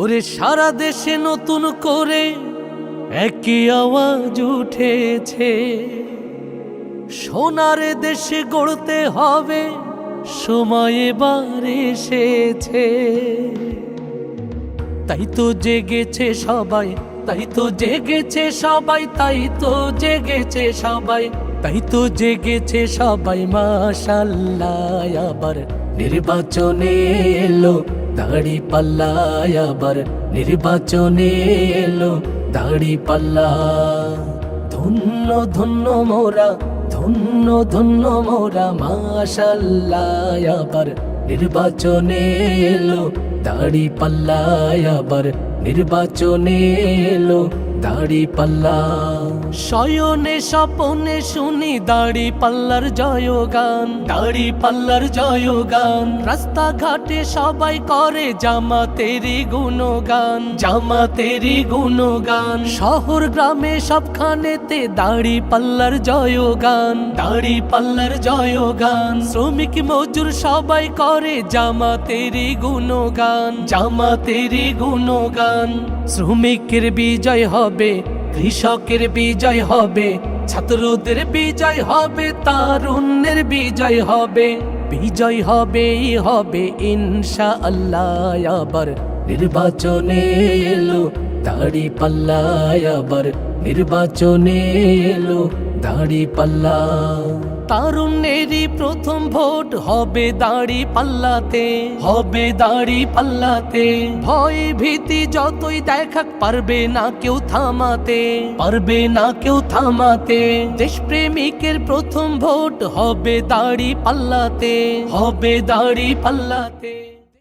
ওরে সারা দেশে নতুন করে একই আওয়াজ উঠেছে। সোনার দেশে গড়তে হবে, সময় এবার এসেছে। তাই তো জেগেছে সবাই, তাই তো জেগেছে সবাই, তাই তো জেগেছে সবাই, তাই তো জেগেছে সবাই, মাশাল্লাহ, আবার নির্বাচনে এলো। দাড়ি পাল্লা আবার নির্বাচনে এলো দাড়ি পাল্লা ধন্য ধন্য মোরা ধন্য ধন্য মোরা মাশাল্লাহ নির্বাচনে এলো দাড়ি পাল্লা আবার নির্বাচনে এলো দাড়ি পাল্লা শয়নে স্বপনে শুনি দাড়ি পাল্লার জয়গান। দাড়ি পাল্লার জয়গান। রাস্তাঘাটে সবাই করে জামা তেরি গুণগান। জামা তেরি গুণগান। শহর গ্রামে সবখানেতে দাড়ি পাল্লার জয়গান। দাড়ি পাল্লার জয়গান। শ্রমিক, মজুর সবাই করে জামা তেরি গুণগান। জামা তেরি গুণগান। শ্রমিকের বিজয় হবে কৃষকের বিজয় হবে, ছাত্রদের বিজয় হবে, তারুণ্যের বিজয় হবে, বিজয় হবেই হবে ইনশা আল্লাহ নির্বাচনে এলো, দাড়ি পাল্লা আবার নির্বাচনে এলো। দাড়ি পাল্লা। তারুণ্যেরই প্রথম ভোট হবে দাড়ি পাল্লাতে। হবে দাড়ি পাল্লাতে। ভয় ভীতি যতই দেখাক পারবে না কেউ থামাতে। পারবে না কেউ থামাতে। দেশপ্রেমিকের প্রথম ভোট হবে দাড়ি পাল্লাতে। হবে দাড়ি পাল্লাতে।